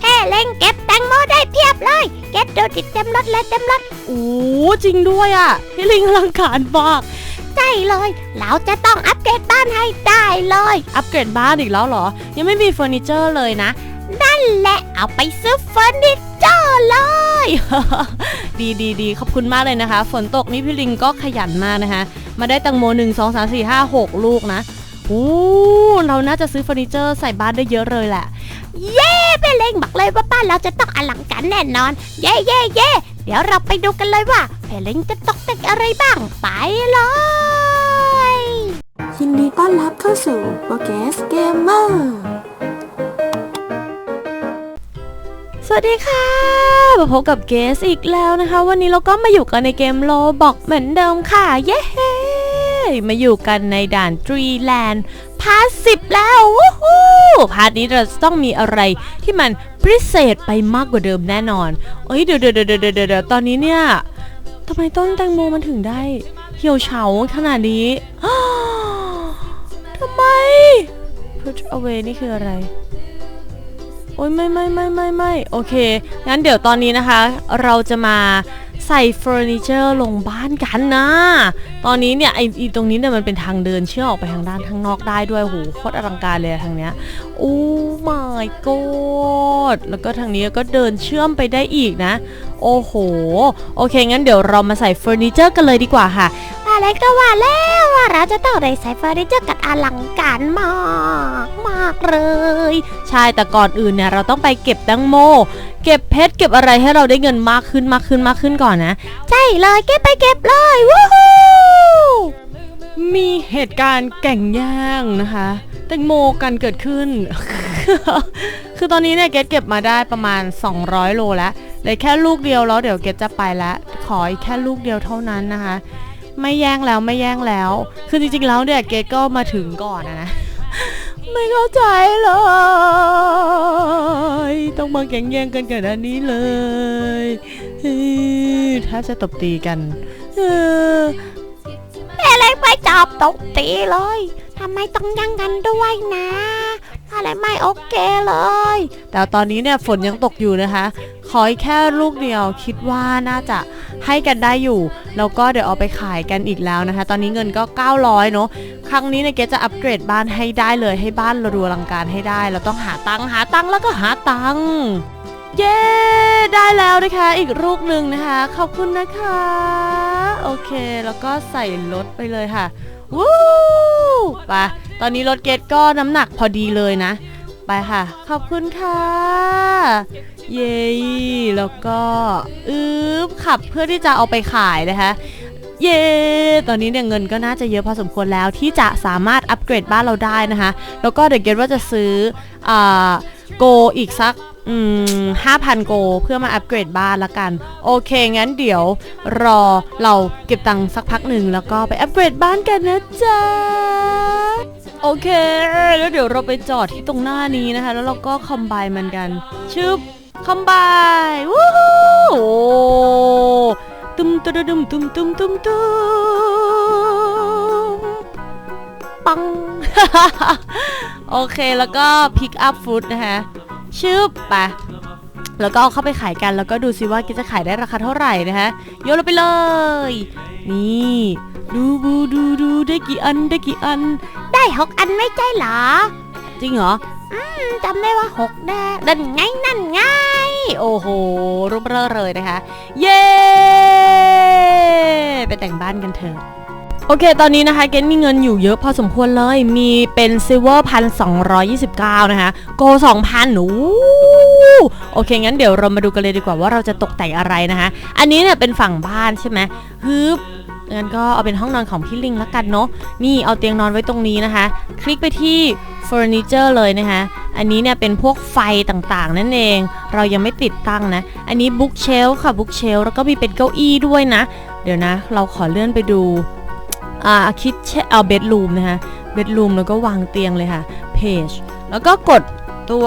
แค่เล่งเก็บแตงโมได้เพียบเลย เก็บดูติดเต็มรถเลยเต็มรถโอ้จริงด้วยอะพี่ลิงอลังการมากใช่เลย เราจะต้องอัปเกรดบ้านให้ได้เลย อัปเกรดบ้านอีกแล้วเหรอ ยังไม่มีเฟอร์นิเจอร์เลยนะ นั่นแหละเอาไปซื้อเฟอร์นิเจอร์เลย ดีดีดีขอบคุณมากเลยนะคะ ฝนตกนี่พี่ลิงก็ขยันมากนะคะ มาได้แตังโมหนึ่งสองสามสี่ห้าหกลูกนะโอ้เราน่าจะซื้อเฟอร์นิเจอร์ใส่บ้านได้เยอะเลยแหละ เย้ไปเล่งบอกเลยว่าบ้านเราจะต้องอลังการแน่นอน เย้เย้เย้เดี๋ยวเราไปดูกันเลยว่าเพเล่งจะตกแต่งอะไรบ้าง ไปเลยยินดีต้อนรับเข้าสู่โปรแกสเกมเมอร์สวัสดีค่ะมาพบกับเกสอีกแล้วนะคะ วันนี้เราก็มาอยู่กันในเกมโลบอกเหมือนเดิมค่ะ เย้ มาอยู่กันในด่านทรีแลนด์พาร์ทสิบแล้ววู้ฮู้พาร์ทนี้เราจะต้องมีอะไรที่มันพิเศษไปมากกว่าเดิมแน่นอนเอ้ยเดี๋ยวเดี๋ยวเดี๋ยวเดี๋ยวเดี๋ยวตอนนี้เนี่ยทำไมต้นแตงโมมันถึงได้เหี่ยวเฉาขนาดนี้ทำไม put away นี่คืออะไร โอ้ยไม่ไม่ไม่ไม่ไม่โอเค งั้นเดี๋ยวตอนนี้นะคะ เราจะมา ใส่เฟอร์นิเจอร์ลงบ้านกันนะ ตอนนี้เนี่ยไอ้ตรงนี้เนี่ยมันเป็นทางเดินเชื่อมออกไปทางด้านข้างนอกได้ด้วยโหโคตรอลังการเลยทางเนี้ยโอ้ my god แล้วก็ทางนี้ก็เดินเชื่อมไปได้อีกนะ โอ้โห โอเคงั้นเดี๋ยวเรามาใส่เฟอร์นิเจอร์กันเลยดีกว่าค่ะ อะไรก็ว่าแล้วว่าเราจะต้องได้ใส่เฟอร์นิเจอร์กันอลังการมากมากเลย ใช่แต่ก่อนอื่นเนี่ยเราต้องไปเก็บแตงโม เก็บเพชรเก็บอะไรให้เราได้เงินมากขึ้นมากขึ้นมากขึ้นก่อนนะ ใช่เลยเก็บไปเก็บเลยวู้ฮู้มีเหตุการณ์แก่งแย่งนะคะแตงโมกันเกิดขึ้น คือตอนนี้เนี่ยเกดเก็บมาได้ประมาณ 200 โลแล้วเหลยแค่ลูกเดียวแล้วเดี๋ยวเกดจะไปแล้วขออีกแค่ลูกเดียวเท่านั้นนะคะ ไม่แย่งแล้วไม่แย่งแล้ว คือจริงๆแล้วเนี่ยเกดก็มาถึงก่อนนะไม่เข้าใจเลย ต้องมาแข่งแย่งกันกันอันนี้เลยถ้าจะตบตีกันเออแม่เล็กไปจับตกตีเลยทำไมต้องยั่งกันด้วยนะ อะไรไม่โอเคเลย แต่ตอนนี้เนี่ยฝนยังตกอยู่นะคะ ขออีกแค่ลูกเดียวคิดว่าน่าจะให้กันได้อยู่ แล้วก็เดี๋ยวเอาไปขายกันอีกแล้วนะคะ ตอนนี้เงินก็ 900 เนาะครั้งนี้เนี่ยเกจะอัปเกรดบ้านให้ได้เลย ให้บ้านราดูอลังการให้ได้ เราต้องหาตังหาตังแล้วก็หาตังเย้ ได้แล้วนะคะ อีกลูกหนึ่งนะคะ ขอบคุณนะคะ โอเค แล้วก็ใส่รถไปเลยค่ะ วู้ไป ตอนนี้รถเกตก็น้ำหนักพอดีเลยนะ ไปค่ะ ขอบคุณค่ะ เย้แล้วก็อึ๊บขับเพื่อที่จะเอาไปขายนะคะเย้ตอนนี้เนี่ยเงินก็น่าจะเยอะพอสมควรแล้วที่จะสามารถอัปเกรดบ้านเราได้นะคะ แล้วก็เดี๋ยวเกตว่าจะซื้ออ่าโกอีกสักห้าพันโกเพื่อมาอัปเกรดบ้านละกัน โอเค งั้นเดี๋ยวรอเราเก็บตังค์สักพักหนึ่งแล้วก็ไปอัปเกรดบ้านกันนะจ๊ะ โอเค แล้วเดี๋ยวเราไปจอดที่ตรงหน้านี้นะคะ แล้วเราก็คอมไบมันกัน ชึบคอมไบวู้ฮู้ตุ้มตุ้มตุ้มตุ้มตุ้มตุ้มตุ้มปัง โอเคแล้วก็พิกอัพฟูดนะคะชึบไป แล้วก็เอาเข้าไปขายกันแล้วก็ดูซิว่ากิจะขายได้ราคาเท่าไหร่นะคะโยนลงไปเลย นี่ดูบูดูดูได้กี่อันได้กี่อัน ได้หกอันไม่ใช่เหรอ จริงเหรออืมจำได้ว่าหกแน่นั่นไงนั่นไงโอ้โหรูปเร่อเลยนะคะ เย้ไปแต่งบ้านกันเถอะโอเค ตอนนี้นะคะ เกนมีเงินอยู่เยอะพอสมควรเลย มีเป็นซิลเวอร์พันสองนะคะ โกสองพันโอ้ โอเคงั้นเดี๋ยวเรามาดูกันเลยดีกว่าว่าเราจะตกแต่งอะไรนะคะ อันนี้เนี่ยเป็นฝั่งบ้านใช่ไหมฮึบงั้นก็เอาเป็นห้องนอนของพี่ลิงแล้วกันเนาะ นี่เอาเตียงนอนไว้ตรงนี้นะคะ คลิกไปที่เฟอร์นิเจอร์เลยนะคะ อันนี้เนี่ยเป็นพวกไฟต่างๆ นั่นเอง เรายังไม่ติดตั้งนะ อันนี้บุ๊กเชลค่ะบุ๊กเชลแล้วก็มีเป็นเก้าอี้ด้วยนะ เดี๋ยวนะ เราขอเลื่อนไปดู อ่าคิดเชเอาเบดรูมนะคะ เบดรูมแล้วก็วางเตียงเลยค่ะ เพจ แล้วก็กด ตัว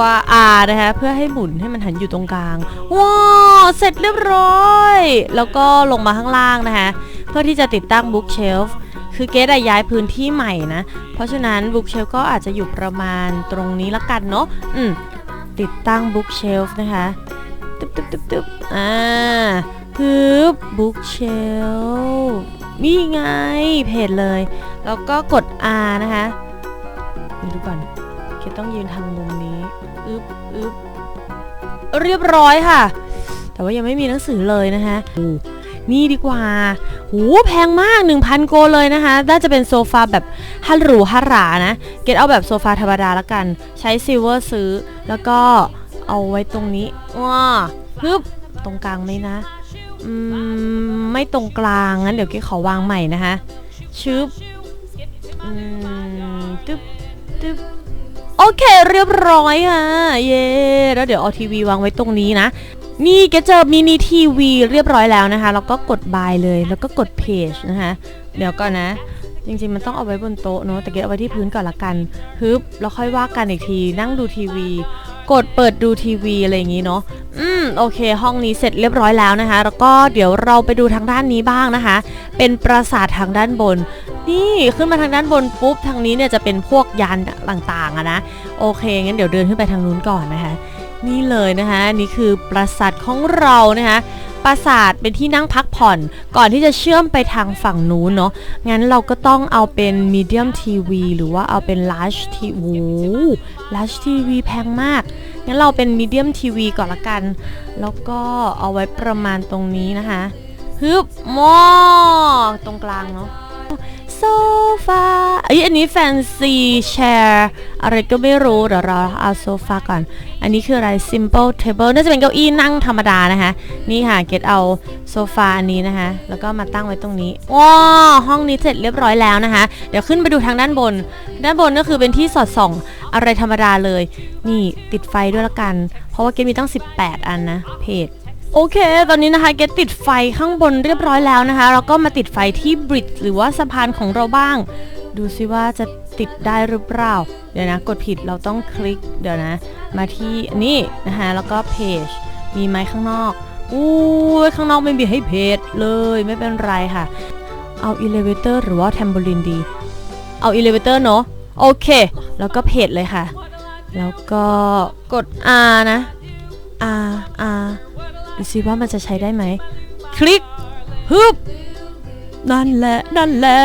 R นะคะเพื่อให้หมุนให้มันหันอยู่ตรงกลางว้าวเสร็จเรียบร้อย แล้วก็ลงมาข้างล่างนะคะเพื่อที่จะติดตั้งบุ๊กเชลฟ์คือเกดอะย้ายพื้นที่ใหม่นะ เพราะฉะนั้นบุ๊กเชลก็อาจจะอยู่ประมาณตรงนี้ละกันเนาะอืมติดตั้งบุ๊กเชลฟ์นะคะตึ๊บตึ๊บตึ๊บตึ๊บอ่าฮึบบุ๊กเชลฟ์นี่ไงเพจเลย แล้วก็กด R นะคะดูก่อนเคต้องยืนทางมุมนี้ อึบอึบเรียบร้อยค่ะ แต่ว่ายังไม่มีหนังสือเลยนะคะนี่ดีกว่าโหแพงมาก 1,000 โกเลยนะคะ น่าจะเป็นโซฟาแบบฮัลหรูฮัลหรานะ เกตเอาแบบโซฟาธรรมดาละกัน ใช้ซิลเวอร์ซื้อ แล้วก็เอาไว้ตรงนี้ว้าฮึบตรงกลางไหมนะ อืม ไม่ตรงกลาง งั้นเดี๋ยวเกตขอวางใหม่นะคะชึบอืม เคเรียบร้อยค่ะ เย้แล้วเดี๋ยวเอาทีวีวางไว้ตรงนี้นะ นี่เกเจอมินิทีวีเรียบร้อยแล้วนะคะ แล้วก็กดบายเลย แล้วก็กดเพจนะคะ เดี๋ยวก่อนนะ จริงๆมันต้องเอาไว้บนโต๊ะเนอะแต่เกเอาไว้ที่พื้นก่อนละกัน ฮึบ แล้วค่อยว่ากันอีกที นั่งดูทีวี กดเปิดดูทีวีอะไรอย่างงี้เนาะ อืม โอเค ห้องนี้เสร็จเรียบร้อยแล้วนะคะ แล้วก็เดี๋ยวเราไปดูทางด้านนี้บ้างนะคะ เป็นปราสาททางด้านบน นี่ขึ้นมาทางด้านบนปุ๊บทางนี้เนี่ยจะเป็นพวกยานต่างๆอะนะโอเคงั้นเดี๋ยวเดินขึ้นไปทางนู้นก่อนนะคะ นี่เลยนะคะนี่คือปราสาทของเรานะคะปราสาทเป็นที่นั่งพักผ่อน ก่อนที่จะเชื่อมไปทางฝั่งนู้นเนาะงั้นเราก็ต้องเอาเป็น medium TV หรือว่าเอาเป็น large TV โอ้ large TV แพงมากงั้นเราเป็น medium TV ก่อนละกัน แล้วก็เอาไว้ประมาณตรงนี้นะคะฮึบมอตรงกลางเนาะ โซฟาเอ้ยอันนี้แฟนซีแชร์อะไรก็ไม่รู้เดี๋ยวเราเอาโซฟาก่อน อันนี้คืออะไร simple table น่าจะเป็นเก้าอี้นั่งธรรมดานะคะ นี่ค่ะเกดเอาโซฟาอันนี้นะคะ แล้วก็มาตั้งไว้ตรงนี้ว้าห้องนี้เสร็จเรียบร้อยแล้วนะคะ เดี๋ยวขึ้นไปดูทางด้านบน ด้านบนก็คือเป็นที่สอดส่องอะไรธรรมดาเลย นี่ติดไฟด้วยละกัน เพราะว่าเกดมีตั้ง 18 อันนะเพจ โอเค ตอนนี้นะคะเกดติดไฟข้างบนเรียบร้อยแล้วนะคะ แล้วก็มาติดไฟที่บริดจ์หรือว่าสะพานของเราบ้าง ดูซิว่าจะติดได้หรือเปล่า เดี๋ยวนะ กดผิดเราต้องคลิก เดี๋ยวนะ มาที่นี่นะคะ แล้วก็เพจ มีไหมข้างนอก อู้ข้างนอกไม่มีให้เพจเลยไม่เป็นไรค่ะ เอาอิเลเวเตอร์หรือว่าแทมโบลินดี เอาอิเลเวเตอร์เนาะ โอเค แล้วก็เพจเลยค่ะ แล้วก็กด R นะ R R ดูซิว่ามันจะใช้ได้ไหม คลิกฮึบนั่นแหละนั่นแหละ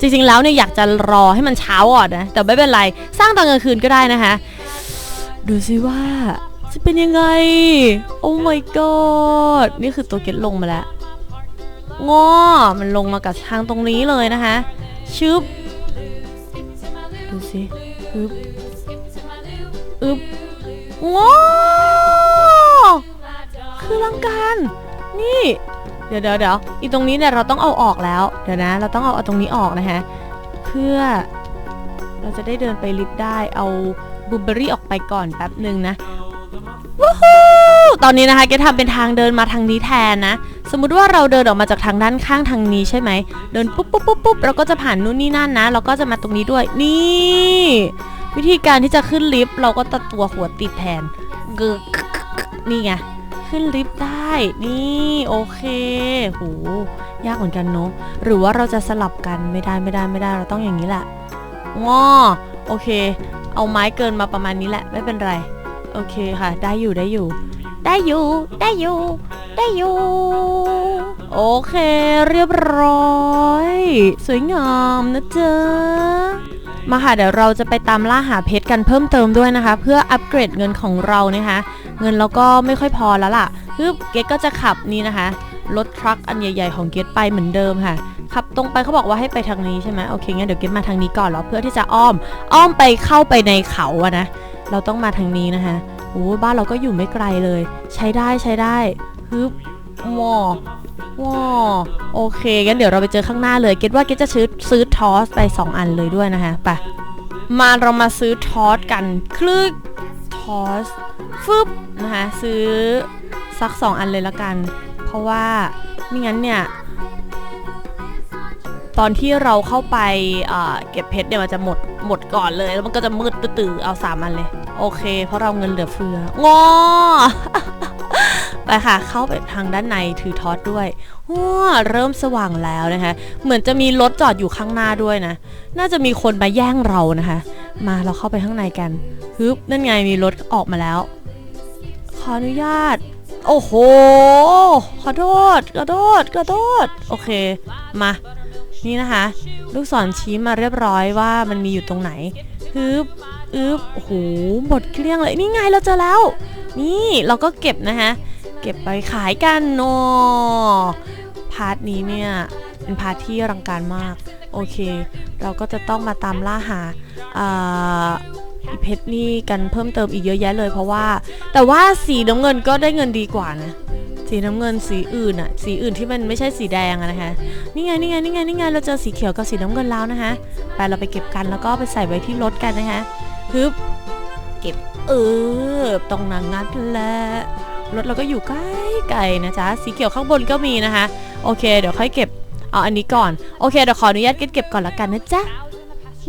จริงๆแล้วเนี่ยอยากจะรอให้มันเช้าก่อนนะ แต่ไม่เป็นไร สร้างตอนกลางคืนก็ได้นะคะ ดูซิว่าจะเป็นยังไง โอ้ my god นี่คือตัวเก็ตลงมาแล้วงอมันลงมากับทางตรงนี้เลยนะคะ ชึบ ดูสิอึบอึบงอคือ นี่ เดี๋ยวเดี๋ยวเดี๋ยวอีตรงนี้เนี่ยเราต้องเอาออกแล้ว เดี๋ยวนะ เราต้องเอาเอาตรงนี้ออกนะคะเพื่อเราจะได้เดินไปลิฟต์ได้ เอาบูเบอรี่ออกไปก่อนแป๊บหนึ่งนะวู้ฮูตอนนี้นะคะแกทำเป็นทางเดินมาทางนี้แทนนะ สมมุติว่าเราเดินออกมาจากทางด้านข้างทางนี้ใช่ไหม เดินปุ๊บปุ๊บปุ๊บปุ๊บเราก็จะผ่านนู่นนี่นั่นนะ เราก็จะมาตรงนี้ด้วย นี่ วิธีการที่จะขึ้นลิฟต์เราก็ตัดตัวหัวติดแทนกึกนี่ไง ขึ้นลิฟต์ได้ นี่โอเคโหยากเหมือนกันเนอะหรือว่าเราจะสลับกันไม่ได้ไม่ได้ไม่ได้เราต้องอย่างนี้แหละงอโอเค เอาไม้เกินมาประมาณนี้แหละ ไม่เป็นไร โอเคค่ะ ได้อยู่ได้อยู่ ได้อยู่ ได้อยู่ ได้อยู่ โอเค เรียบร้อย สวยงามนะจ๊ะ มาค่ะเดี๋ยวเราจะไปตามล่าหาเพชรกันเพิ่มเติมด้วยนะคะ เพื่ออัปเกรดเงินของเรานะคะ เงินเราก็ไม่ค่อยพอแล้วล่ะคือเกตก็จะขับนี่นะคะรถทรัคอันใหญ่ๆของเกตไปเหมือนเดิมค่ะขับตรงไปเขาบอกว่าให้ไปทางนี้ใช่ไหมโอเคงั้นเดี๋ยวเกตมาทางนี้ก่อนแล้วเพื่อที่จะอ้อม อ้อมไปเข้าไปในเขาอะนะเราต้องมาทางนี้นะคะโอ้บ้านเราก็อยู่ไม่ไกลเลย ใช้ได้ใช้ได้ฮึบ วอวอโอเคงั้นเดี๋ยวเราไปเจอข้างหน้าเลย เกตว่าเกตจะซื้อซื้อทอสไป 2 อันเลยด้วยนะคะไปมาเรามาซื้อทอสกัน คลึกทอสฟึบนะคะซื้อสัก 2 อันเลยละกัน เพราะว่าไม่งั้นเนี่ย ตอนที่เราเข้าไปเอ่อเก็บเพชรเนี่ยมันจะหมดหมดก่อนเลย แล้วมันก็จะมืดตื้อเอาสามอันเลย โอเค เพราะเราเงินเหลือเฟืองอ ไปค่ะ เข้าไปทางด้านในถือทอดด้วยว้าเริ่มสว่างแล้วนะคะ เหมือนจะมีรถจอดอยู่ข้างหน้าด้วยนะ น่าจะมีคนมาแย่งเรานะคะ มาเราเข้าไปข้างในกันฮึบนั่นไงมีรถออกมาแล้ว ขออนุญาต โอ้โห ขอโทษขอโทษขอโทษ โอเค มา นี่นะคะ ลูกศรชี้มาเรียบร้อยว่ามันมีอยู่ตรงไหนฮึบอึบโอ้โห หมดเกลี้ยงเลย นี่ไงเราเจอแล้ว นี่เราก็เก็บนะคะ เก็บไปขายกันโนพาร์ทนี้เนี่ย เป็นพาร์ทที่รังการมาก โอเค เราก็จะต้องมาตามล่าหาอีเพชรนี่กันเพิ่มเติมอีกเยอะแยะเลยเพราะว่า แต่ว่าสีน้ำเงินก็ได้เงินดีกว่านะสีน้ำเงินสีอื่นอะสีอื่นที่มันไม่ใช่สีแดงอะนะคะนี่ไงนี่ไงนี่ไงนี่ไงเราเจอสีเขียวกับสีน้ำเงินแล้วนะคะไปเราไปเก็บกันแล้วก็ไปใส่ไว้ที่รถกันนะคะฮึบเก็บเออตรงนั้นงัดแหละ รถเราก็อยู่ใกล้ไกลนะจ๊ะ สีเขียวข้างบนก็มีนะคะ โอเค เดี๋ยวค่อยเก็บ เอาอันนี้ก่อน โอเค เดี๋ยวขออนุญาตเก็บเก็บก่อนละกันนะจ๊ะ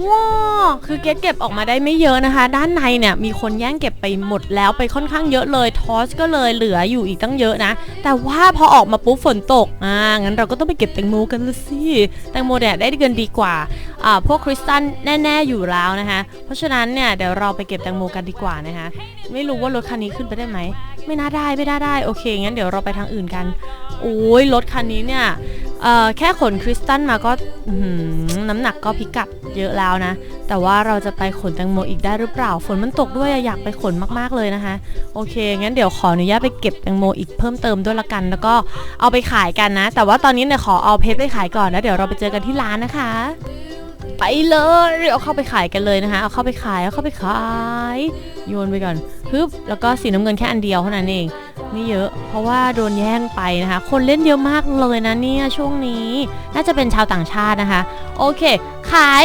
ว้าวคือเก็บเก็บออกมาได้ไม่เยอะนะคะ ด้านในเนี่ยมีคนแย่งเก็บไปหมดแล้วไปค่อนข้างเยอะเลย ทอสก็เลยเหลืออยู่อีกตั้งเยอะนะ แต่ว่าพอออกมาปุ๊บฝนตก อ่า งั้นเราก็ต้องไปเก็บแตงโมกันละสิ แตงโมเนี่ยได้เงินดีกว่า อ่า พวกคริสตัลแน่ ๆ อยู่แล้วนะคะ เพราะฉะนั้นเนี่ยเดี๋ยวเราไปเก็บแตงโมกันดีกว่านะคะ ไม่รู้ว่ารถคันนี้ขึ้นไปได้ไหม ไม่น่าได้ไม่น่าได้โอเคงั้นเดี๋ยวเราไปทางอื่นกันโอ้ยรถคันนี้เนี่ยเอ่อแค่ขนคริสตัลมาก็น้ำหนักก็พิกัดเยอะแล้วนะ แต่ว่าเราจะไปขนแตงโมอีกได้หรือเปล่า ฝนมันตกด้วยอะอยากไปขนมากๆเลยนะคะ โอเค งั้นเดี๋ยวขออนุญาตไปเก็บแตงโมอีกเพิ่มเติมด้วยละกัน แล้วก็เอาไปขายกันนะ แต่ว่าตอนนี้เนี่ยขอเอาเพชรไปขายก่อนแล้วเดี๋ยวเราไปเจอกันที่ร้านนะคะ ไปเลยเอาเข้าไปขายกันเลยนะคะเอาเข้าไปขายเอาเข้าไปขายโยนไปก่อนฮึบแล้วก็สีน้ำเงินแค่อันเดียวเท่านั้นเองไม่เยอะ เพราะว่าโดนแย่งไปนะคะ คนเล่นเยอะมากเลยนะเนี่ยช่วงนี้น่าจะเป็นชาวต่างชาตินะคะ โอเค ขาย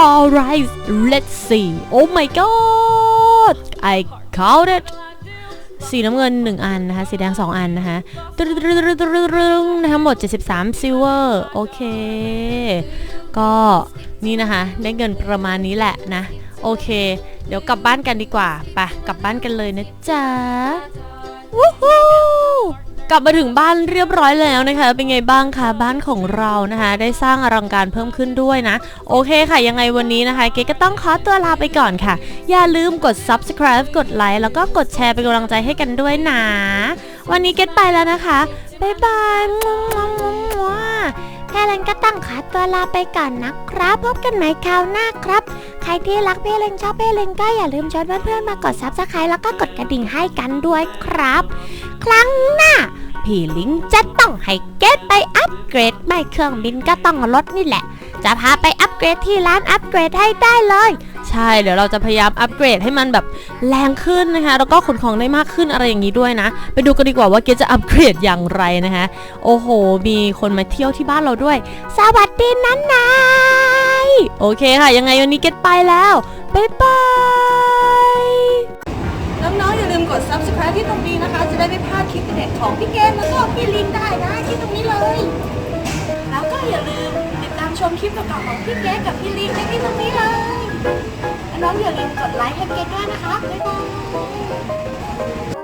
alright let's see oh my god I count it สีน้ำเงิน 1 อันนะคะ สีแดง 2 อันนะคะตึ๊งๆๆๆๆทั้งหมด 73ซิลเวอร์โอเค ก็นี่นะคะ ได้เงินประมาณนี้แหละนะ โอเค เดี๋ยวกลับบ้านกันดีกว่าไปกลับบ้านกันเลยนะจ๊ะ กลับมาถึงบ้านเรียบร้อยแล้วนะคะ เป็นไงบ้างคะบ้านของเรานะคะ ได้สร้างอลังการเพิ่มขึ้นด้วยนะ โอเคค่ะ ยังไงวันนี้นะคะ เก๊ก็ต้องขอตัวลาไปก่อนค่ะ อย่าลืมกด subscribe กดไลค์แล้วก็กดแชร์เป็นกำลังใจให้กันด้วยนะ วันนี้เก๊ไปแล้วนะคะบ๊ายบายมั่เลนก็ต้องขอตัวลาไปก่อนนะครับ พบกันใหม่คราวหน้าครับ ใครที่รักเพเลนชอบเพเลนก็อย่าลืมชวนเพื่อนๆมากดซับสไครต์แล้วก็กดกระดิ่งให้กันด้วยครับ ครั้งหน้า พี่ลิงจะต้องให้เกตไปอัปเกรด ไม่เครื่องบินก็ต้องรถนี่แหละ จะพาไปอัปเกรดที่ร้านอัปเกรดให้ได้เลย ใช่เดี๋ยวเราจะพยายามอัปเกรดให้มันแบบแรงขึ้นนะคะ แล้วก็ขนของได้มากขึ้นอะไรอย่างนี้ด้วยนะ ไปดูกันดีกว่าว่าเกดจะอัปเกรดอย่างไรนะคะ โอ้โห มีคนมาเที่ยวที่บ้านเราด้วย สวัสดีนั้นนายโอเคค่ะ ยังไงวันนี้เกตไปแล้วบ๊ายบ ได้ไม่พลาดคลิปเด็ดของพี่เกมแล้วก็พี่ลิงได้นะที่ตรงนี้เลย แล้วก็อย่าลืมติดตามชมคลิปต่าๆของพี่เกมกับพี่ลิงได้ที่ตรงนี้เลยและน้องอย่าลืมกดไลค์ให้เกมด้วยนะคะบ๊ายบาย